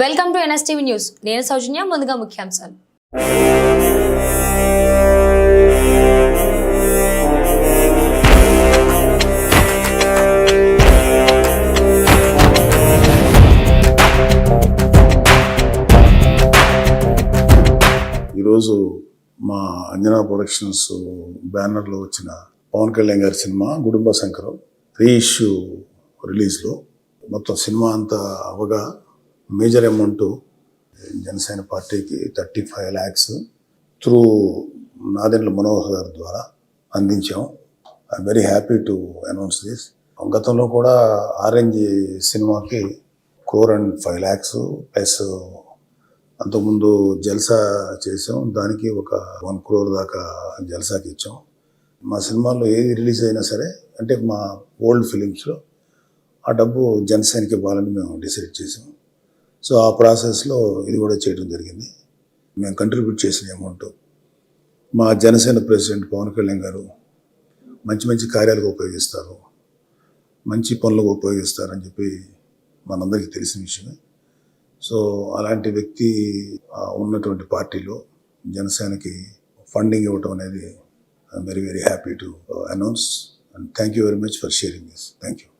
Welcome to NSTV news. నేను సౌజన్య ముందుగా ముఖ్యాంశాలు. ఈరోజు మా అంజనా ప్రొడక్షన్స్ బ్యానర్లో వచ్చిన పవన్ కళ్యాణ్ గారి సినిమా కుటుంబ శంకరం రీ ఇష్యూ రిలీజ్లో. మొత్తం సినిమా అంతా అవగా మేజర్ అమౌంట్ జనసేన పార్టీకి thirty five lakhs through Nadendla Manohar గారి ద్వారా అందించాం. I very happy to announce this గతంలో కూడా ఆరెంజ్ సినిమాకి crore and five lakhs plus అంతకుముందు జల్సా చేసాం. దానికి ఒక వన్ క్రోర్ దాకా జల్సాకి ఇచ్చాం. మా సినిమాలో ఏది రిలీజ్ అయినా సరే అంటే మా ఓల్డ్ ఫిలిమ్స్లో ఆ డబ్బు జనసేనకి ఇవ్వాలని మేము డిసైడ్ చేసాం. సో ఆ ప్రాసెస్లో ఇది కూడా చేయడం జరిగింది. మేము కంట్రిబ్యూట్ చేసిన అమౌంట్ మా జనసేన ప్రెసిడెంట్ పవన్ కళ్యాణ్ గారు మంచి మంచి కార్యాలకు ఉపయోగిస్తారు మంచి పనులకు ఉపయోగిస్తారని చెప్పి మనందరికీ తెలిసిన విషయమే సో అలాంటి వ్యక్తి ఉన్నటువంటి పార్టీలో జనసేనకి ఫండింగ్ ఇవ్వటం అనేది very very happy to announce and thank you very much for sharing this thank you